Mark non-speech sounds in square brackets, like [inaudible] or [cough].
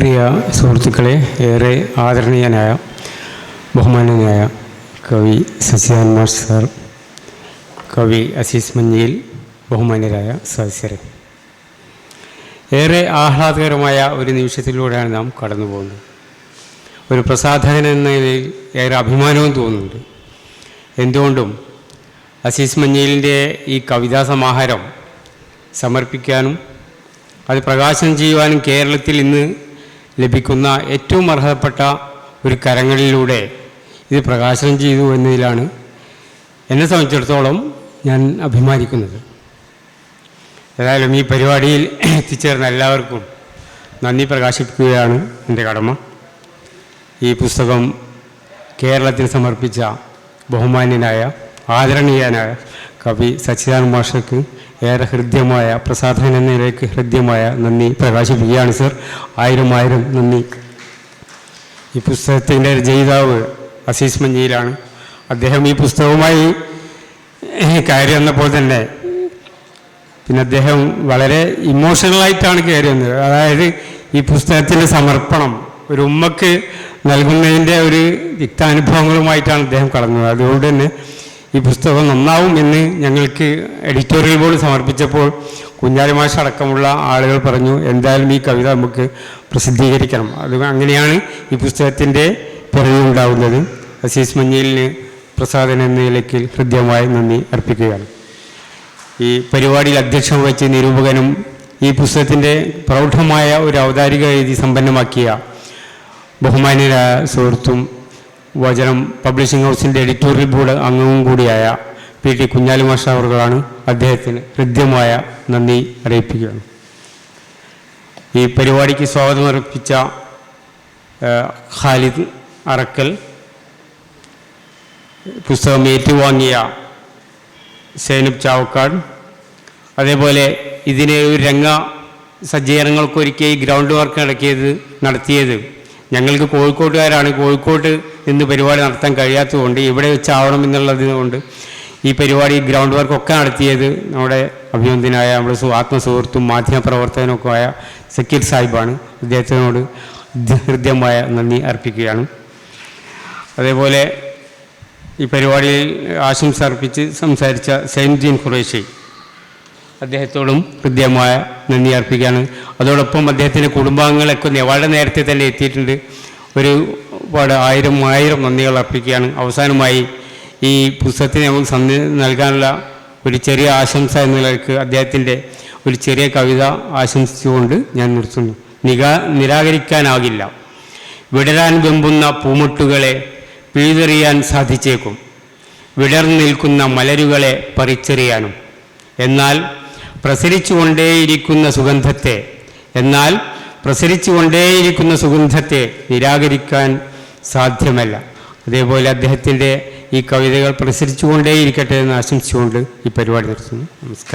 പ്രിയ സുഹൃത്തുക്കളെ ഏറെ ആദരണീയനായ ബഹുമാനനായ കവി സസ്യാൻ മാഷ് സാർ കവി അസീസ് മഞ്ഞിയിൽ ബഹുമാന്യരായ സദസ്യരെ. ഏറെ ആഹ്ലാദകരമായ ഒരു നിമിഷത്തിലൂടെയാണ് നാം കടന്നു പോകുന്നത്. ഒരു പ്രസാധകൻ എന്ന നിലയിൽ ഏറെ അഭിമാനവും തോന്നുന്നുണ്ട്. എന്തുകൊണ്ടും അസീസ് മഞ്ഞയിലിന്റെ ഈ കവിതാ സമാഹാരം സമർപ്പിക്കാനും അത് പ്രകാശനം ചെയ്യുവാനും കേരളത്തിൽ ഇന്ന് ലഭിക്കുന്ന ഏറ്റവും അർഹതപ്പെട്ട ഒരു കരങ്ങളിലൂടെ ഇത് പ്രകാശനം ചെയ്തു എന്നതിലാണ് എന്നെ സംബന്ധിച്ചിടത്തോളം ഞാൻ അഭിമാനിക്കുന്നത്. ഏതായാലും ഈ പരിപാടിയിൽ [clears throat] എത്തിച്ചേർന്ന എല്ലാവർക്കും നന്ദി പ്രകാശിപ്പിക്കുകയാണ് എന്റെ കടമ. ഈ പുസ്തകം കേരളത്തിന് സമർപ്പിച്ച ബഹുമാന്യനായ ആദരണീയനായ കവി സച്ചിദാനന്ദ മാഷക്ക് ഏറെ ഹൃദ്യമായ പ്രസാധകൻ എന്നതിലേക്ക് ഹൃദ്യമായ നന്ദി പ്രകാശിപ്പിക്കുകയാണ് സർ. ആയിരം ആയിരം നന്ദി. ഈ പുസ്തകത്തിന്റെ രചയിതാവ് അസീസ് മഞ്ചിയിലാണ് അദ്ദേഹം ഈ പുസ്തകവുമായി കയറി വന്നപ്പോൾ തന്നെ പിന്നെ അദ്ദേഹം വളരെ ഇമോഷണലായിട്ടാണ് കയറി വന്നത്. അതായത് ഈ പുസ്തകത്തിന്റെ സമർപ്പണം ഒരു ഉമ്മക്ക് നൽകുന്നതിന്റെ ഒരു യുക്താനുഭവങ്ങളുമായിട്ടാണ് അദ്ദേഹം കടന്നത്. അതുകൊണ്ട് തന്നെ ഈ പുസ്തകം നന്നാവും എന്ന് ഞങ്ങൾക്ക് എഡിറ്റോറിയൽ ബോർഡ് സമർപ്പിച്ചപ്പോൾ കുഞ്ഞാലി മാഷ് അടക്കമുള്ള ആളുകൾ പറഞ്ഞു എന്തായാലും ഈ കവിത നമുക്ക് പ്രസിദ്ധീകരിക്കണം. അത് അങ്ങനെയാണ് ഈ പുസ്തകത്തിന്റെ പിറവിയുണ്ടാവുന്നത് അസീസ് മഞ്ഞയിലിന് പ്രസാദൻ എന്ന നിലയ്ക്ക് ഹൃദ്യമായി നന്ദി അർപ്പിക്കുകയാണ്. ഈ പരിപാടിയിൽ അധ്യക്ഷം വഹിച്ച് നിരൂപകനും ഈ പുസ്തകത്തിന്റെ പ്രൗഢമായ ഒരു ഔദാരിക രീതി സമ്പന്നമാക്കിയ ബഹുമാന്യരായ സുഹൃത്തും വചനം പബ്ലിഷിംഗ് ഹൗസിന്റെ എഡിറ്റോറിയൽ ബോർഡ് അംഗവും കൂടിയായ പി ടി കുഞ്ഞാലി മാഷ അവർകളാണ് അദ്ദേഹത്തിന് ഹൃദ്യമായ നന്ദി അറിയിപ്പിക്കുകയാണ്. ഈ പരിപാടിക്ക് സ്വാഗതം അർപ്പിച്ച ഖാലിദ് അറക്കൽ പുസ്തകം ഏറ്റുവാങ്ങിയ സൈനബ് ചാവക്കാട്. അതേപോലെ ഇതിനെ ഒരു രംഗ സജ്ജീകരണങ്ങൾക്കൊരുക്കി ഗ്രൗണ്ട് വർക്ക് നടക്കിയത് നടത്തിയത് ഞങ്ങൾക്ക് കോഴിക്കോട്ടുകാരാണ് കോഴിക്കോട്ട് നിന്ന് പരിപാടി നടത്താൻ കഴിയാത്തതുകൊണ്ട് ഇവിടെ വെച്ചാവണം എന്നുള്ളത് കൊണ്ട് ഈ പരിപാടി ഗ്രൗണ്ട് വർക്കൊക്കെ നടത്തിയത് നമ്മുടെ അഭിനന്ദനായ നമ്മുടെ ആത്മസുഹൃത്തും ആയ സക്കീർ സാഹിബാണ്. അദ്ദേഹത്തിനോട് ഹൃദ്യമായ നന്ദി അർപ്പിക്കുകയാണ്. അതേപോലെ ഈ പരിപാടിയിൽ ആശംസ അർപ്പിച്ച് സംസാരിച്ച ജീൻ ഖുറേഷി. അദ്ദേഹത്തോടും ഹൃദ്യമായ നന്ദി അർപ്പിക്കുകയാണ്. അതോടൊപ്പം അദ്ദേഹത്തിന്റെ കുടുംബാംഗങ്ങളൊക്കെ വളരെ നേരത്തെ തന്നെ എത്തിയിട്ടുണ്ട്. ഒരു പാട് ആയിരം ആയിരം നന്ദികൾ അർപ്പിക്കുകയാണ്. അവസാനമായി ഈ പുസ്തകത്തിന് നമുക്ക് സന്ധി നൽകാനുള്ള ഒരു ചെറിയ ആശംസ എന്ന നിലയ്ക്ക് അദ്ദേഹത്തിന്റെ ഒരു ചെറിയ കവിത ആശംസിച്ചുകൊണ്ട് ഞാൻ നിർത്തുന്നു. നിരാ നിരാകരിക്കാനാകില്ല. വിടരാൻ വെമ്പുന്ന പൂമുട്ടുകളെ പിഴുതെറിയാൻ സാധിച്ചേക്കും. വിടർന്നു നിൽക്കുന്ന മലരുകളെ പറിച്ചെറിയാനും. എന്നാൽ പ്രസരിച്ചുകൊണ്ടേയിരിക്കുന്ന സുഗന്ധത്തെ. എന്നാൽ പ്രസരിച്ചുകൊണ്ടേയിരിക്കുന്ന സുഗന്ധത്തെ നിരാകരിക്കാൻ സാധ്യമല്ല. അതേപോലെ അദ്ദേഹത്തിന്റെ ഈ കവിതകൾ പ്രസരിച്ചുകൊണ്ടേയിരിക്കട്ടെ എന്ന് ആശംസിച്ചുകൊണ്ട് ഈ പരിപാടി നിർത്തുന്നു. നമസ്കാരം.